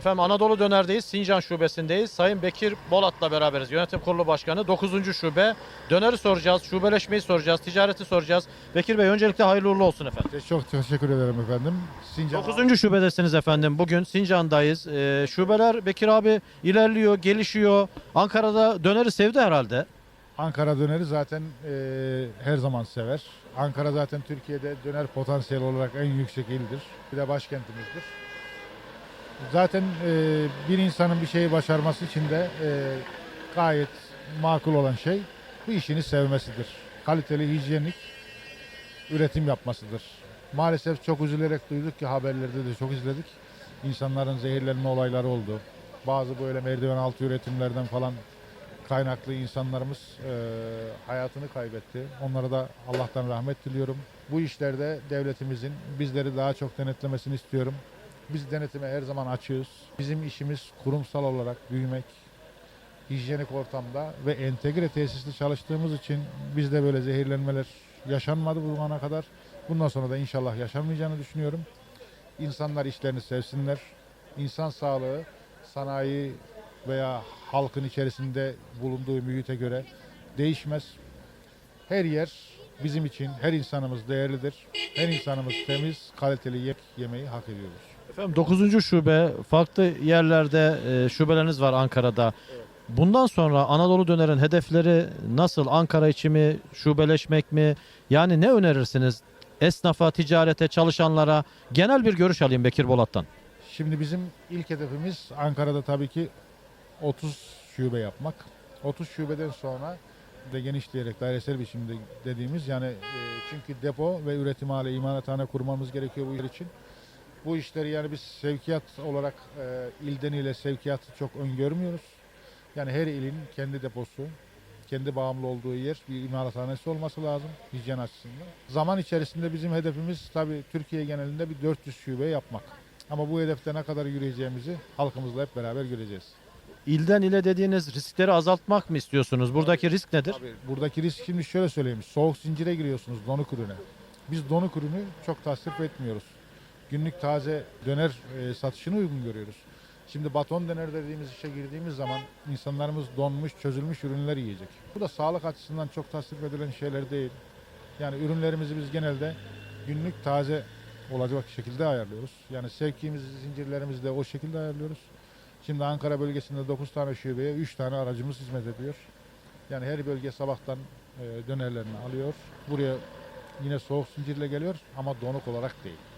Efendim Anadolu Döner'deyiz. Sincan Şubesindeyiz. Sayın Bekir Bolat'la beraberiz. Yönetim Kurulu Başkanı. 9. Şube. Döneri soracağız. Şubeleşmeyi soracağız. Ticareti soracağız. Bekir Bey öncelikle hayırlı uğurlu olsun efendim. Çok teşekkür ederim efendim. Sincan 9. şubedesiniz efendim. Bugün Sincan'dayız. Ee, şubeler Bekir abi ilerliyor, gelişiyor. Ankara'da döneri sevdi herhalde. Ankara döneri zaten e, her zaman sever. Ankara zaten Türkiye'de döner potansiyel olarak en yüksek ildir. Bir de başkentimizdir. Zaten e, bir insanın bir şeyi başarması için de e, gayet makul olan şey bu işini sevmesidir. Kaliteli, hijyenik üretim yapmasıdır. Maalesef çok üzülerek duyduk ki haberlerde de çok izledik. İnsanların zehirlenme olayları oldu. Bazı böyle merdiven altı üretimlerden falan kaynaklı insanlarımız e, hayatını kaybetti. Onlara da Allah'tan rahmet diliyorum. Bu işlerde devletimizin bizleri daha çok denetlemesini istiyorum. Biz denetime her zaman açığız. Bizim işimiz kurumsal olarak büyümek, hijyenik ortamda ve entegre tesisli çalıştığımız için bizde böyle zehirlenmeler yaşanmadı bu zamana kadar. Bundan sonra da inşallah yaşanmayacağını düşünüyorum. İnsanlar işlerini sevsinler. İnsan sağlığı sanayi veya halkın içerisinde bulunduğu mühite göre değişmez. Her yer bizim için, her insanımız değerlidir. Her insanımız temiz, kaliteli yek yemeği hak ediyoruz. Efendim 9. şube farklı yerlerde e, şubeleriniz var Ankara'da. Bundan sonra Anadolu Döner'in hedefleri nasıl? Ankara içi mi, şubeleşmek mi? Yani ne önerirsiniz? Esnafa, ticarete, çalışanlara genel bir görüş alayım Bekir Bolat'tan. Şimdi bizim ilk hedefimiz Ankara'da tabii ki 30 şube yapmak. 30 şubeden sonra de genişleyerek dairesel biçimde dediğimiz yani e, çünkü depo ve üretim hali imalathane kurmamız gerekiyor bu yer için. Bu işleri yani biz sevkiyat olarak e, ilden ile sevkiyatı çok öngörmüyoruz. Yani her ilin kendi deposu, kendi bağımlı olduğu yer bir imalathanesi olması lazım hijyen açısından. Zaman içerisinde bizim hedefimiz tabii Türkiye genelinde bir 400 şube yapmak. Ama bu hedefte ne kadar yürüyeceğimizi halkımızla hep beraber göreceğiz. İlden ile dediğiniz riskleri azaltmak mı istiyorsunuz? Buradaki risk nedir? Tabii buradaki risk şimdi şöyle söyleyeyim. Soğuk zincire giriyorsunuz donuk ürüne. Biz donuk ürünü çok tasvip etmiyoruz. Günlük taze döner e, satışını uygun görüyoruz. Şimdi baton döner dediğimiz işe girdiğimiz zaman insanlarımız donmuş, çözülmüş ürünler yiyecek. Bu da sağlık açısından çok tasvip edilen şeyler değil. Yani ürünlerimizi biz genelde günlük taze olacak şekilde ayarlıyoruz. Yani sevkimiz zincirlerimizi de o şekilde ayarlıyoruz. Şimdi Ankara bölgesinde 9 tane şubeye 3 tane aracımız hizmet ediyor. Yani her bölge sabahtan e, dönerlerini alıyor. Buraya yine soğuk zincirle geliyor ama donuk olarak değil.